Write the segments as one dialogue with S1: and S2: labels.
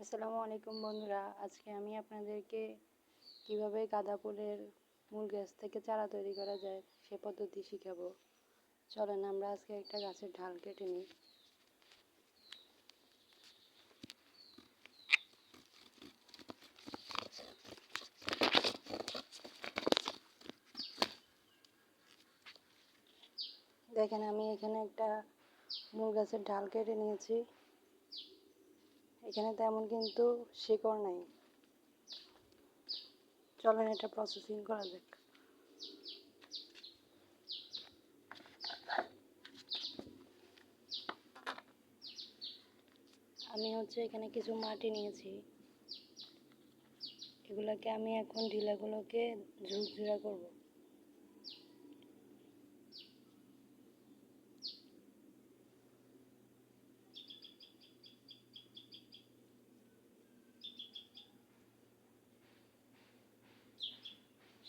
S1: আসসালামু আলাইকুম বন্ধুরা। আজকে আমি আপনাদেরকে কীভাবে গাঁদা ফুলের মূল গাছ থেকে চারা তৈরি করা যায় সে পদ্ধতি শিখাবো। চলেন আমরা আজকে একটা গাছের ঢাল কেটে নিই। দেখেন আমি এখানে একটা মূল গাছের ঢাল কেটে নিয়েছি। এখানে তেমন কিন্তু শিকড় নাই। চলেন এটা প্রসেসিং করা যাক। আমি হচ্ছে এখানে কিছু মাটি নিয়েছি। এগুলোকে আমি এখন ঢিলাগুলোকে ঝুরঝুরা করব।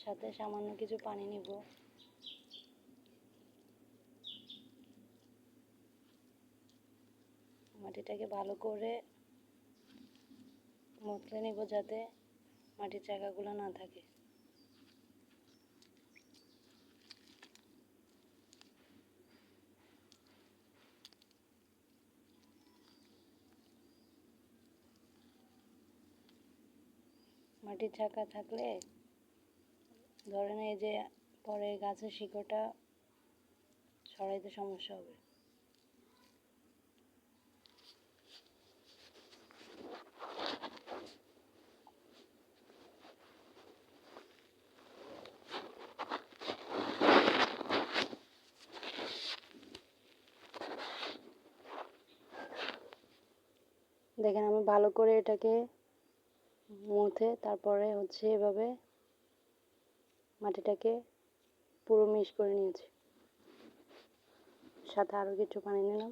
S1: সাথে সামান্য কিছু পানি নিব। মাটিটাকে ভালো করে মতলে নিব যাতে মাটির জায়গাগুলো না থাকে। মাটির চাকা থাকলে ধরেন এই যে পরে গাছের শিকড়টা ছড়াইতে সমস্যা হবে। দেখেন আমি ভালো করে এটাকে মুথে তারপরে হচ্ছে এভাবে মাটিটাকে পুরো মিশ করে নিয়েছি। সাথে আরও কিছু পানি নিলাম।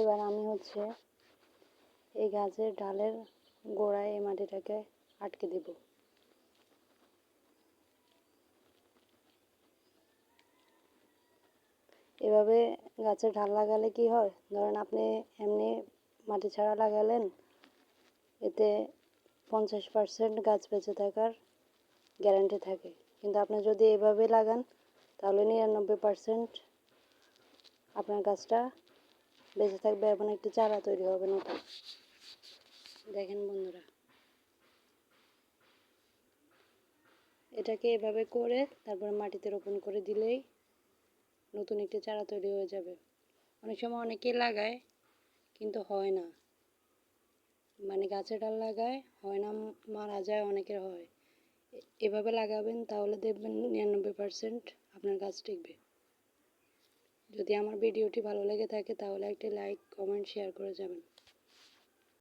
S1: এবার আমি হচ্ছে এই গাছের ডালের গোড়ায় এই মাটিটাকে আটকে দেব। এভাবে গাছের ঢাল লাগালে কি হয়? ধরেন আপনি এমনি মাটি ছাড়া লাগালেন, এতে পঞ্চাশ পার্সেন্ট গাছ বেঁচে থাকার গ্যারান্টি থাকে। কিন্তু আপনি যদি এভাবে লাগান, তাহলে নিরানব্বই পার্সেন্ট আপনার গাছটা বেঁচে থাকবে এবং একটি চারা তৈরি হবে নতুন দেখেন বন্ধুরা। এটাকে এভাবে করে তারপরে মাটিতে রোপণ করে দিলেই নতুন একটি চারা তৈরি হয়ে যাবে। অনেক সময় অনেকেই লাগায়, কিন্তু হয় না। মানে গাছের ডাল লাগায়, হয় না মারা যায় অনেকের হয়। এভাবে লাগাবেন তাহলে দেখবেন নিরানব্বই পারসেন্ট আপনার গাছ টিকবে। যদি আমার ভিডিওটি ভালো লেগে থাকে তাহলে একটি লাইক কমেন্ট শেয়ার করে যাবেন।